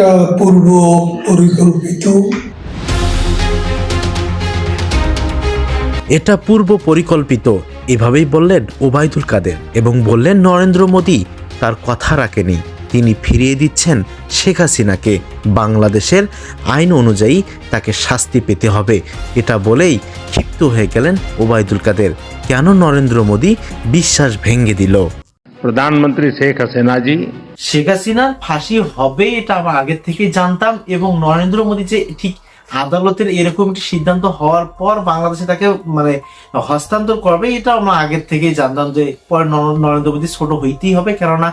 একটা পূর্ব পরিকল্পিত। এটা পূর্ব পরিকল্পিত। এভাবেই বললেন ওবায়দুল কাদের এবং বললেন নরেন্দ্র মোদী, তার কথা রাখেনি। তিনি ফিরিয়ে দিচ্ছেন শেখ হাসিনাকে। বাংলাদেশের আইন অনুযায়ী তাকে শাস্তি পেতে হবে। এটা বলেই ক্ষিপ্ত হয়ে গেলেন ওবায়দুল কাদের। কেন নরেন্দ্র মোদী বিশ্বাস ভেঙে দিল? প্রধানমন্ত্রী শেখ হাসিনা জি। শেখ হাসিনার ফাঁসি হবে এটা আমরা আগের থেকে জানতাম এবং নরেন্দ্র মোদী যে ঠিক আদালতের এরকম একটি সিদ্ধান্ত হওয়ার পর বাংলাদেশে তাকে মানে হস্তান্তর করবে, এটা আমরা আগের থেকেই জানতাম যে পরে নরেন্দ্র মোদী ছোট হইতেই হবে। কেননা,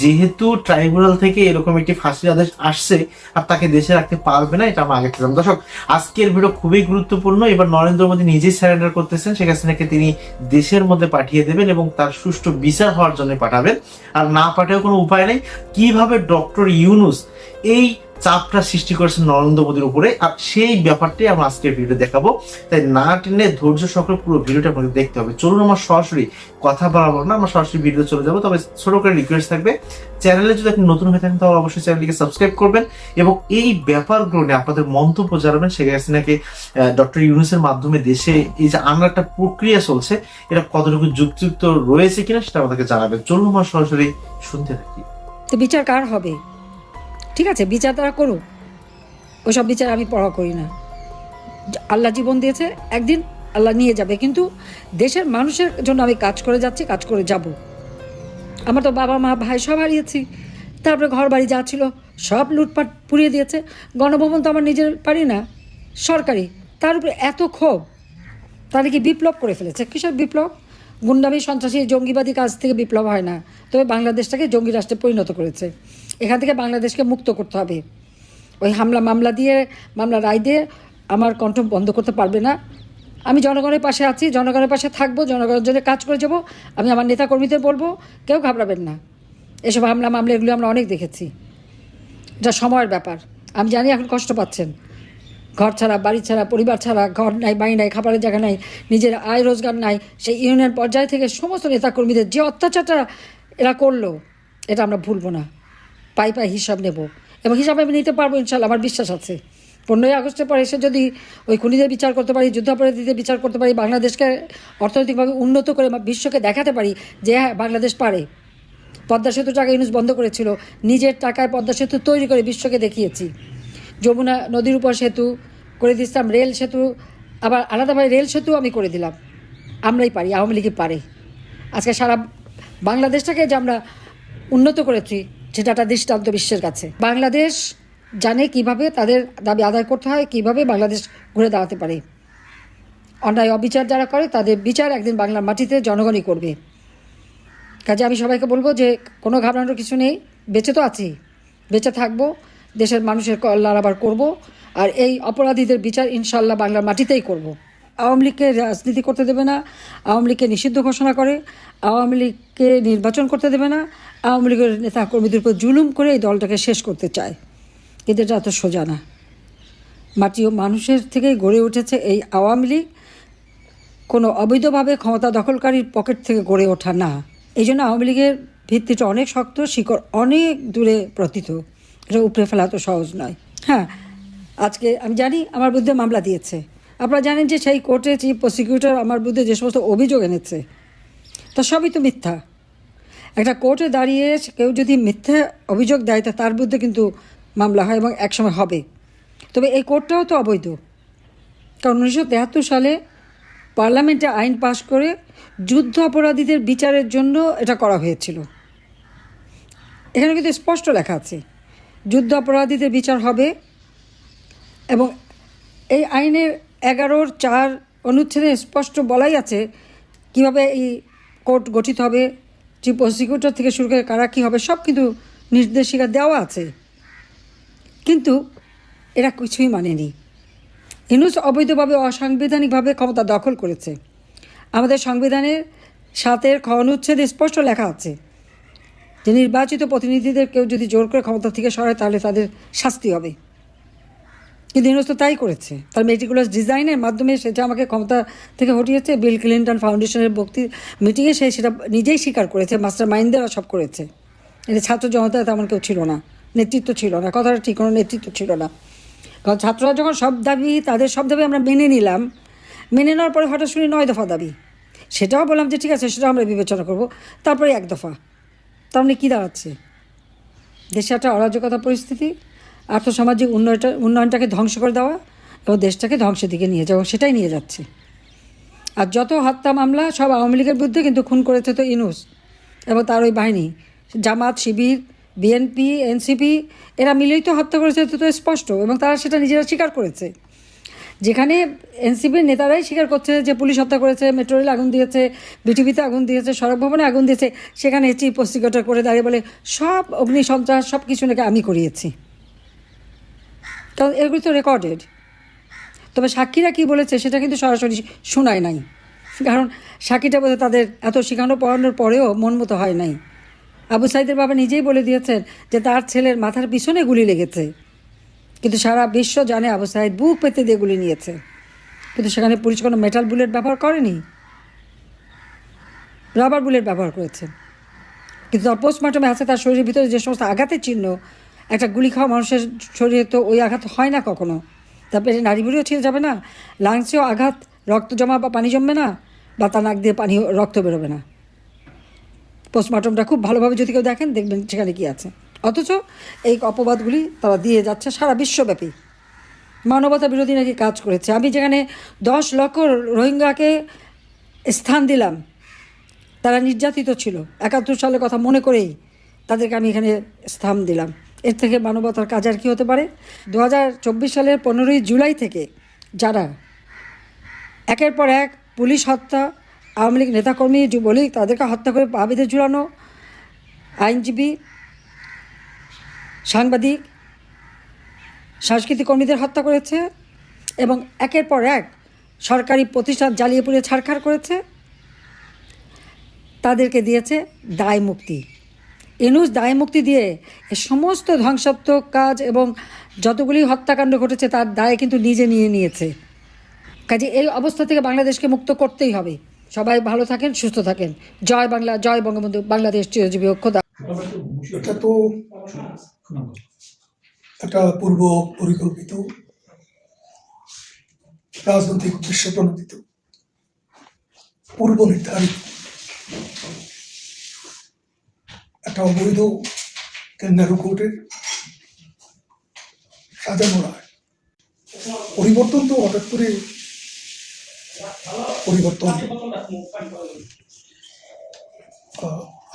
যেহেতু ট্রাইব্যুনাল থেকে এরকম একটি ফাঁসির আদেশ আসছে, আর তাকে দেশে রাখতে পারবে না, এটা আমরা আগে থেকে। দর্শক, আজকের ভিডিও খুবই গুরুত্বপূর্ণ। এবার নরেন্দ্র মোদী নিজেই স্যারেন্ডার করতেছেন হাসিনাকে তিনি দেশের মধ্যে পাঠিয়ে দেবেন এবং তার সুষ্ঠু বিচার হওয়ার জন্য পাঠাবেন। আর না পাঠাও কোনো উপায় নেই। কীভাবে ডক্টর ইউনুস এই চাপটা সৃষ্টি করেছে নরেন্দ্র মোদীর উপরে। আর সেই ব্যাপারটাই আমরা আজকের ভিডিও দেখাবো। তাই না টেনে ধৈর্য সহকারে পুরো ভিডিওটা আপনাকে দেখতে হবে। চলুন আমার সরাসরি কথা বলাবো না, আমরা সরাসরি ভিডিও চলে যাব। তবে ছোট করে রিকোয়েস্ট থাকবে চ্যানেলে যদি আপনি নতুন হয়ে থাকেন, তাহলে অবশ্যই চ্যানেলটিকে সাবস্ক্রাইব করবেন। এবং এই ব্যাপারগুলো নিয়ে আপনাদের মন্তব্য জানাবেন। শেখ হাসিনাকে ডক্টর ইউনুসের মাধ্যমে দেশে এই যে আনার একটা প্রক্রিয়া চলছে এটা কতটুকু যুক্তিযুক্ত রয়েছে কিনা সেটা আমাদেরকে জানাবেন। চলুন আমার সরাসরি শুনতে থাকি। তো বিচার কার হবে? ঠিক আছে, বিচার তারা করুক। ওসব বিচার আমি পড়া করি না। আল্লাহ জীবন দিয়েছে, একদিন আল্লাহ নিয়ে যাবে। কিন্তু দেশের মানুষের জন্য আমি কাজ করে যাচ্ছি, কাজ করে যাব। আমার তো বাবা, মা, ভাই সব হারিয়েছি। তারপরে ঘর বাড়ি যা ছিল সব লুটপাট পুড়িয়ে দিয়েছে। গণভবন তো আমার নিজের পারি না, সরকারি। তার উপরে এত ক্ষোভ। তাহলে কি বিপ্লব করে ফেলেছে? কিসের বিপ্লব? গুন্ডামি, সন্ত্রাসী, জঙ্গিবাদী কাজ থেকে বিপ্লব হয় না। তবে বাংলাদেশটাকে জঙ্গি রাষ্ট্রে পরিণত করেছে। এখান থেকে বাংলাদেশকে মুক্ত করতে হবে। ওই হামলা মামলা দিয়ে, মামলা রায় দিয়ে আমার কণ্ঠ বন্ধ করতে পারবে না। আমি জনগণের পাশে আছি, জনগণের পাশে থাকব, জনগণের জন্য কাজ করে যাব। আমি আমার নেতাকর্মীদের বলব, কেউ ঘাবড়াবেন না। এসব হামলা মামলা, এগুলো আমরা অনেক দেখেছি। এটা সময়ের ব্যাপার। আমি জানি এখন কষ্ট পাচ্ছেন। ঘর ছাড়া, বাড়ি ছাড়া, পরিবার ছাড়া, ঘর নাই, বাড়ি নাই, খাবারের জায়গা নাই, নিজের আয় রোজগার নাই, সেই ইউনিয়ন পর্যায় থেকে সমস্ত নেতাকর্মীদের যে অত্যাচারটা এরা করল, এটা আমরা ভুলবো না। পাই পাই হিসাব নেব। এবং হিসাব আমি নিতে পারব ইনশাল্লাহ, আমার বিশ্বাস আছে। পনেরোই আগস্টের পর এসে যদি ওই খুনিদের বিচার করতে পারি, যুদ্ধাপরাধীদের বিচার করতে পারি, বাংলাদেশকে অর্থনৈতিকভাবে উন্নত করে বিশ্বকে দেখাতে পারি যে হ্যাঁ বাংলাদেশ পারে। পদ্মা সেতু টাকা ইউনুস বন্ধ করেছিল, নিজের টাকায় পদ্মা সেতু তৈরি করে বিশ্বকে দেখিয়েছি। যমুনা নদীর উপর সেতু করে দিচ্ছিলাম রেল সেতু, আবার আলাদাভাবে রেল সেতু আমি করে দিলাম। আমরাই পারি, আওয়ামী লীগই পারে। আজকে সারা বাংলাদেশটাকে যে আমরা উন্নত করেছি সেটা দৃষ্টান্ত বিশ্বের কাছে। বাংলাদেশ জানে কীভাবে তাদের দাবি আদায় করতে হয়, কীভাবে বাংলাদেশ ঘুরে দাঁড়াতে পারে। অন্যায়, অবিচার যারা করে, তাদের বিচার একদিন বাংলার মাটিতে জনগণই করবে। কাজে আমি সবাইকে বলব যে, কোনো ঘাবড়ানোর কিছু নেই, বেঁচে তো আছি, বেঁচে থাকব, দেশের মানুষের কল্যাণ আবার করব, আর এই অপরাধীদের বিচার ইনশাল্লাহ বাংলার মাটিতেই করব। আওয়ামী লীগকে রাজনীতি করতে দেবে না, আওয়ামী লীগকে নিষিদ্ধ ঘোষণা করে, আওয়ামী লীগকে নির্বাচন করতে দেবে না আওয়ামী লীগের নেতা কর্মীদের উপর জুলুম করে এই দলটাকে শেষ করতে চায়। কিন্তু এটা এত সোজা না। মাটি ও মানুষের থেকেই গড়ে উঠেছে এই আওয়ামী লীগ। কোনো অবৈধভাবে ক্ষমতা দখলকারীর পকেট থেকে গড়ে ওঠা না। এই জন্য আওয়ামী লীগের ভিত্তিটা অনেক শক্ত, শিকড় অনেক দূরে প্রতীত। এটা উপড়ে ফেলা তো সহজ নয়। হ্যাঁ আজকে আমি জানি আমার বিরুদ্ধে মামলা দিয়েছে। আপনারা জানেন যে সেই কোর্টে চিফ প্রসিকিউটর আমার বিরুদ্ধে যে সমস্ত অভিযোগ এনেছে, তা সবই তো মিথ্যা। একটা কোর্টে দাঁড়িয়ে কেউ যদি মিথ্যা অভিযোগ দেয়, তা তার বিরুদ্ধে কিন্তু মামলা হয় এবং একসময় হবে। তবে এই কোর্টটাও তো অবৈধ। কারণ উনিশশো তেহাত্তর সালে পার্লামেন্টে আইন পাশ করে যুদ্ধ অপরাধীদের বিচারের জন্য এটা করা হয়েছিল। এখানে কিন্তু স্পষ্ট লেখা আছে, যুদ্ধ অপরাধীদের বিচার হবে এবং এই আইনের এগারোর চার অনুচ্ছেদে স্পষ্ট বলাই আছে কীভাবে এই কোর্ট গঠিত হবে চিফ প্রসিকিউটর থেকে শুরু করে কারা কী হবে, সব কিন্তু নির্দেশিকা দেওয়া আছে। কিন্তু এরা কিছুই মানেনি। ইনুস অবৈধভাবে, অসাংবিধানিকভাবে ক্ষমতা দখল করেছে। আমাদের সংবিধানের সাতের খ অনুচ্ছেদে স্পষ্ট লেখা আছে যে, নির্বাচিত প্রতিনিধিদের কেউ যদি জোর করে ক্ষমতা থেকে সরায়, তাহলে তাদের শাস্তি হবে। তো তাই করেছে। তার মেটিকুলাস ডিজাইনের মাধ্যমে সেটা আমাকে ক্ষমতা থেকে হটিয়েছে বিল ক্লিন্টন ফাউন্ডেশনের বক্তি মিটিংয়ে সে সেটা নিজেই স্বীকার করেছে মাস্টার মাইন্ডেরা সব করেছে। এটা ছাত্র জনতা তেমন কেউ ছিল না, নেতৃত্ব ছিল না, কথাটা ঠিক, কোনো নেতৃত্ব ছিল না। কারণ ছাত্ররা যখন সব দাবি, তাদের সব দাবি আমরা মেনে নিলাম, মেনে নেওয়ার পরে হঠাৎ শুনি নয় দফা দাবি। সেটাও বললাম যে ঠিক আছে সেটাও আমরা বিবেচনা করব, তারপরে এক দফা। তার মানে কী দাঁড়াচ্ছে? দেশে একটা অরাজকতা পরিস্থিতি আর্থসামাজিক উন্নয়নটা উন্নয়নটাকে ধ্বংস করে দেওয়া এবং দেশটাকে ধ্বংসের দিকে নিয়ে যাওয়া সেটাই নিয়ে যাচ্ছে। আর যত হত্যা মামলা, সব আওয়ামী লীগের বিরুদ্ধে কিন্তু খুন করেছে তো ইনুস এবং তার ওই বাহিনী। জামাত, শিবির, বিএনপি, এনসিপি, এরা মিলেই তো হত্যা করেছে তো স্পষ্ট এবং তারা সেটা নিজেরা স্বীকার করেছে। যেখানে এনসিপির নেতারাই স্বীকার করছে যে পুলিশ হত্যা করেছে মেট্রো রেল আগুন দিয়েছে, বিটিভিতে আগুন দিয়েছে, সড়ক ভবনে আগুন দিয়েছে, সেখানে চিফ প্রসিকিউটর করে দাঁড়িয়ে বলে, সব অগ্নি সন্ত্রাস সব কিছু নাকি আমি করিয়েছি। কারণ এগুলো তো রেকর্ডেড তবে সাক্ষীরা কি বলেছে সেটা কিন্তু সরাসরি শোনায় নাই। কারণ সাক্ষীটা বোধহয় তাদের এত শেখানো পড়ানোর পরেও মন মতো হয় নাই। আবু সাইদের বাবা নিজেই বলে দিয়েছেন যে তার ছেলের মাথার পিছনে গুলি লেগেছে। কিন্তু সারা বিশ্ব জানে আবু সাইদ বুক পেতে দিয়ে গুলি নিয়েছে। কিন্তু সেখানে পুলিশ কোনো মেটাল বুলেট ব্যবহার করেনি। রাবার বুলেট ব্যবহার করেছে। কিন্তু তার পোস্টমর্টমে আছে তার শরীরের ভিতরে যে সমস্ত আঘাতের চিহ্ন একটা গুলি খাওয়া মানুষের শরীরে তো ওই আঘাত হয় না কখনো। তারপরে নারী বুড়িও ছিঁড়ে যাবে না, লাংসেও আঘাত, রক্ত জমা বা পানি জমবে না, বা তার নাক দিয়ে পানি, রক্ত বেরোবে না। পোস্টমর্টমটা খুব ভালোভাবে যদি কেউ দেখেন, দেখবেন সেখানে কী আছে। অথচ এই অপবাদগুলি তারা দিয়ে যাচ্ছে সারা বিশ্বব্যাপী। মানবতা বিরোধী নাকি কাজ করেছে? আমি যেখানে দশ লক্ষ রোহিঙ্গাকে স্থান দিলাম, তারা নির্যাতিত ছিল। একাত্তর সালের কথা মনে করেই তাদেরকে আমি এখানে স্থান দিলাম। এর থেকে মানবতার কাজ আর কী হতে পারে? দু হাজার চব্বিশ সালের পনেরোই জুলাই থেকে যারা একের পর এক পুলিশ হত্যা, আওয়ামী লীগ নেতাকর্মী, যুবলীগ তাদেরকে হত্যা করে পা বেঁধে ঝুলানো, আইনজীবী, সাংবাদিক সাংস্কৃতিক কর্মীদের হত্যা করেছে এবং একের পর এক সরকারি প্রতিষ্ঠান জ্বালিয়ে পুড়িয়ে ছাড়খাড় করেছে। তাদেরকে দিয়েছে দায় মুক্তি। এনুস দায় মুক্তি দিয়ে এ সমস্ত ধ্বংসাত্মক কাজ এবং যতগুলি হত্যাকাণ্ড ঘটেছে তার দায় কিন্তু নিজে নিয়ে নিয়েছে। কাজে এই অবস্থা থেকে বাংলাদেশকে মুক্ত করতেই হবে। সবাই ভালো থাকেন, সুস্থ থাকেন। জয় বাংলা, জয় বঙ্গবন্ধু, বাংলাদেশ চিরজীবী খোদা এটা তো একটা পূর্ব পরিকল্পিত রাজনৈতিক উদ্দেশ্য প্রণোদিত পূর্ব নির্ধারিত। একটা অবৈধ কেন্দ্রারু কোর্টের সাজানো রায় পরিবর্তন তো হঠাৎ করে পরিবর্তন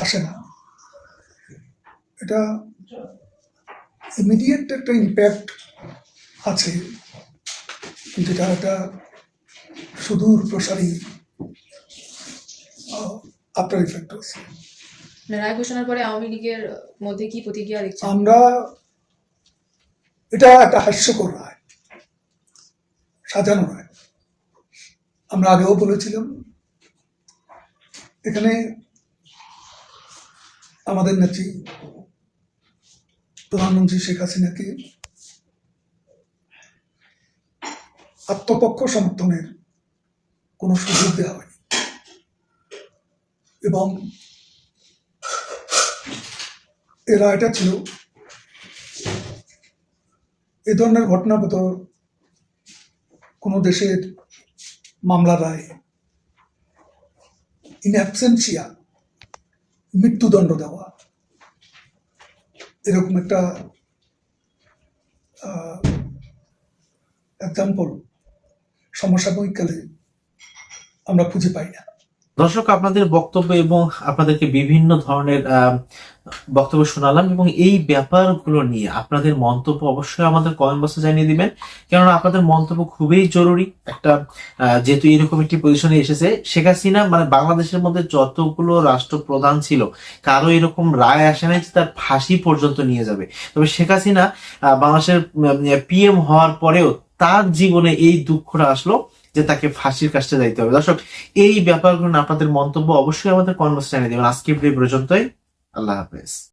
আসে না। এটা ইমিডিয়েট একটা ইম্প্যাক্ট আছে যেটা একটা সুদূর প্রসারী আফটার ইফেক্ট আছে। রায় ঘোষণার পরে আওয়ামী লীগের মধ্যে কি প্রতিক্রিয়া দেখছেন? আমরা এটা একটা হাস্যকর রায়, সাজানো রায়। আমরা আগেও বলেছিলাম, এখানে আমাদের নেত্রী প্রধানমন্ত্রী শেখ হাসিনাকে আত্মপক্ষ সমর্থনের কোনো সুযোগ দেওয়া হয়নি। এবং এ রায়টা ছিল। এ ধরনের ঘটনা হতো কোনো দেশের মামলা রায় ইন অ্যাবসেন্সিয়া মৃত্যুদণ্ড দেওয়া, এরকম একটা এক্সাম্পল সমসাময়িককালে আমরা খুঁজে পাই না। দর্শক, আপনাদের বক্তব্য এবং আপনাদেরকে বিভিন্ন ধরনের বক্তব্য শোনালাম এবং এই ব্যাপারগুলো নিয়ে আপনাদের মন্তব্য অবশ্যই আমাদের কমেন্ট বক্সে জানিয়ে দিবেন। কেননা আপনাদের মন্তব্য খুবই জরুরি। একটা যেহেতু এরকম একটি পজিশনে এসেছে, শেখ হাসিনা মানে বাংলাদেশের মধ্যে যতগুলো রাষ্ট্রপ্রধান ছিল, কারও এরকম রায় আসে নাই তার ফাঁসি পর্যন্ত নিয়ে যাবে। তবে শেখ হাসিনা বাংলাদেশের পিএম হওয়ার পরেও তার জীবনে এই দুঃখটা আসলো। যে তাকে ফাঁসির কাজটা যাইতে হবে। দর্শক, এই ব্যাপারগুলো আপনাদের মন্তব্য অবশ্যই আমাদের কনভার্স দেবেন। আজকে পর্যন্তই। আল্লাহ হাফেজ।